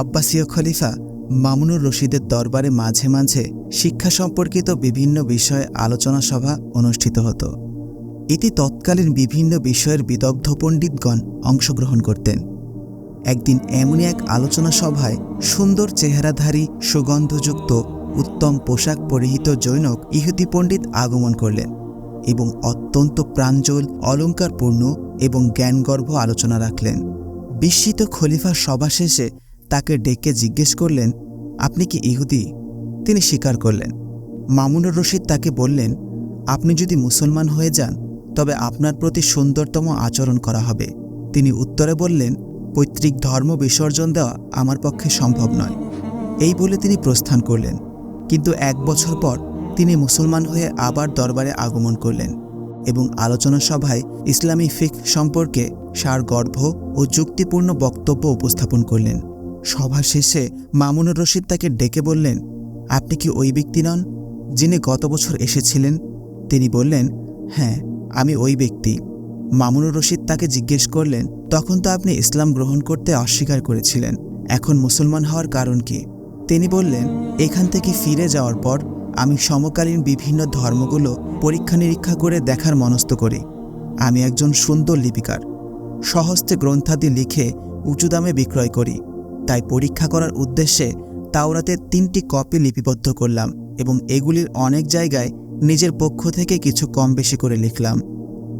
আব্বাসীয় খলিফা মামুনুর রশিদের দরবারে মাঝে মাঝে শিক্ষা সম্পর্কিত বিভিন্ন বিষয়ে আলোচনা সভা অনুষ্ঠিত হতো। এতে তৎকালীন বিভিন্ন বিষয়ের বিদগ্ধ পণ্ডিতগণ অংশগ্রহণ করতেন। একদিন এমনই এক আলোচনা সভায় সুন্দর চেহারাধারী, সুগন্ধযুক্ত, উত্তম পোশাক পরিহিত জৈনক ইহুদি পণ্ডিত আগমন করলেন এবং অত্যন্ত প্রাঞ্জল, অলঙ্কারপূর্ণ এবং জ্ঞানগর্ভ আলোচনা রাখলেন। বিস্মিত খলিফা সভা শেষে তাকে ডেকে জিজ্ঞেস করলেন, আপনি কি ইহুদি? তিনি স্বীকার করলেন। মামুনুর রশিদ তাকে বললেন, আপনি যদি মুসলমান হয়ে যান, তবে আপনার প্রতি সুন্দরতম আচরণ করা হবে। তিনি উত্তরে বললেন, পৈতৃক ধর্ম বিসর্জন দেওয়া আমার পক্ষে সম্ভব নয়। এই বলে তিনি প্রস্থান করলেন। কিন্তু এক বছর পর তিনি মুসলমান হয়ে আবার দরবারে আগমন করলেন এবং আলোচনা সভায় ইসলামী ফিক সম্পর্কে সারগর্ভ ও যুক্তিপূর্ণ বক্তব্য উপস্থাপন করলেন। সভা শেষে মামুনুর রশিদ তাকে ডেকে বললেন, আপনি কি ওই ব্যক্তি নন যিনি গত বছর এসেছিলেন? তিনি বললেন হ্যাঁ আমি ওই ব্যক্তি। মামুনুর রশিদ তাকে জিজ্ঞেস করলেন, তখন তো আপনি ইসলাম গ্রহণ করতে অস্বীকার করেছিলেন, এখন মুসলমান হওয়ার কারণ কি? তিনি বললেন, এখান থেকে ফিরে যাওয়ার পর আমি সমকালীন বিভিন্ন ধর্মগুলো পরীক্ষা নিরীক্ষা করে দেখার মনস্থ করি। আমি একজন সুন্দর লিপিকার। সহস্তে গ্রন্থাদি লিখে উঁচু দামে বিক্রয় করি। তাই পরীক্ষা করার উদ্দেশ্যে তাওরাতের তিনটি কপি লিপিবদ্ধ করলাম এবং এগুলির অনেক জায়গায় নিজের পক্ষ থেকে কিছু কম বেশি করে লিখলাম।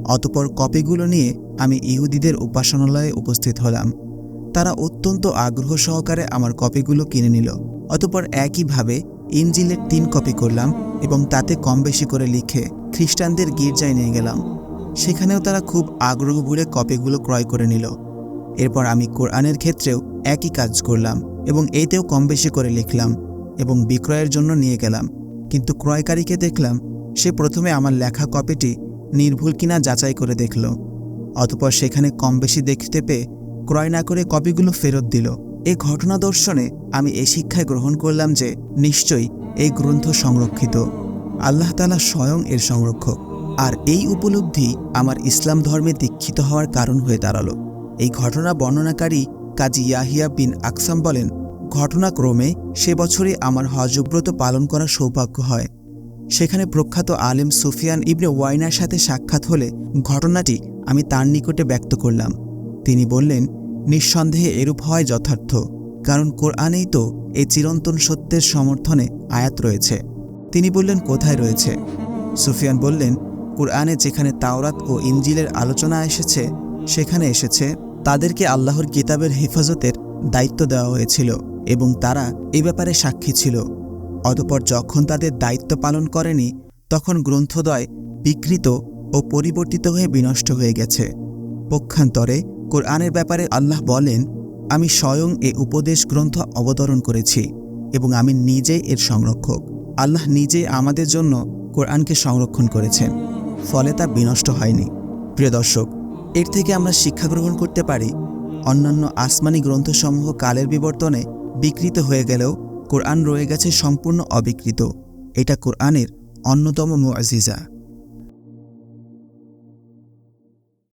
অতপর কপিগুলো নিয়ে আমি ইহুদিদের উপাসনালয়ে উপস্থিত হলাম। তারা অত্যন্ত আগ্রহ সহকারে আমার কপিগুলো কিনে নিল। অতপর একইভাবে ইঞ্জিলের তিন কপি করলাম এবং তাতে কম বেশি করে লিখে খ্রিস্টানদের গির্জায় নিয়ে গেলাম। সেখানেও তারা খুব আগ্রহ ভরে কপিগুলো ক্রয় করে নিল। এরপর আমি কোরআনের ক্ষেত্রেও একই কাজ করলাম এবং এতেও কম বেশি করে লিখলাম এবং বিক্রয়ের জন্য নিয়ে গেলাম। কিন্তু ক্রয়কারীকে দেখলাম, সে প্রথমে আমার লেখা কপিটি নির্ভুল কিনা যাচাই করে দেখল। অতপর সেখানে কম বেশি দেখতে পেয়ে ক্রয় না করে কপিগুলো ফেরত দিল। এ ঘটনা দর্শনে আমি এই শিক্ষায় গ্রহণ করলাম যে নিশ্চয়ই এই গ্রন্থ সংরক্ষিত। আল্লাহ তালা স্বয়ং এর সংরক্ষক। আর এই উপলব্ধি আমার ইসলাম ধর্মে দীক্ষিত হওয়ার কারণ হয়ে দাঁড়াল। এই ঘটনা বর্ণনাকারী কাজী ইয়াহিয়া বিন আকসাম বলেন, ঘটনাক্রমে সে বছরই আমার হজব্রত পালন করার সৌভাগ্য হয়। সেখানে প্রখ্যাত আলেম সুফিয়ান ইবনে ওয়াইনার সাথে সাক্ষাৎ হলে ঘটনাটি আমি তার নিকটে ব্যক্ত করলাম। তিনি বললেন, নিঃসন্দেহে এরূপ হয় যথার্থ, কারণ কোরআনেই তো এই চিরন্তন সত্যের সমর্থনে আয়াত রয়েছে। তিনি বললেন, কোথায় রয়েছে? সুফিয়ান বললেন, কোরআনে যেখানে তাওরাত ও ইঞ্জিলের আলোচনা এসেছে, সেখানে এসেছে। তাদেরকে আল্লাহর কিতাবের হেফাজতের দায়িত্ব দেওয়া হয়েছিল এবং তারা এ ব্যাপারে সাক্ষী ছিল। অতপর যখন তাদের দায়িত্ব পালন করেনি, তখন গ্রন্থদয় বিকৃত ও পরিবর্তিত হয়ে বিনষ্ট হয়ে গেছে। পক্ষান্তরে কোরআনের ব্যাপারে আল্লাহ বলেন, আমি স্বয়ং এ উপদেশ গ্রন্থ অবতরণ করেছি এবং আমি নিজে এর সংরক্ষক। আল্লাহ নিজে আমাদের জন্য কোরআনকে সংরক্ষণ করেছেন, ফলে তা বিনষ্ট হয়নি। প্রিয় দর্শক এর থেকে আমরা শিক্ষা গ্রহণ করতে পারি। অন্যান্য আসমানি গ্রন্থসমূহ কালের বিবর্তনে বিকৃত হয়ে গেলেও কোরআন রয়ে গেছে সম্পূর্ণ অবিকৃত। এটা কোরআনের অন্যতম মুআজিজা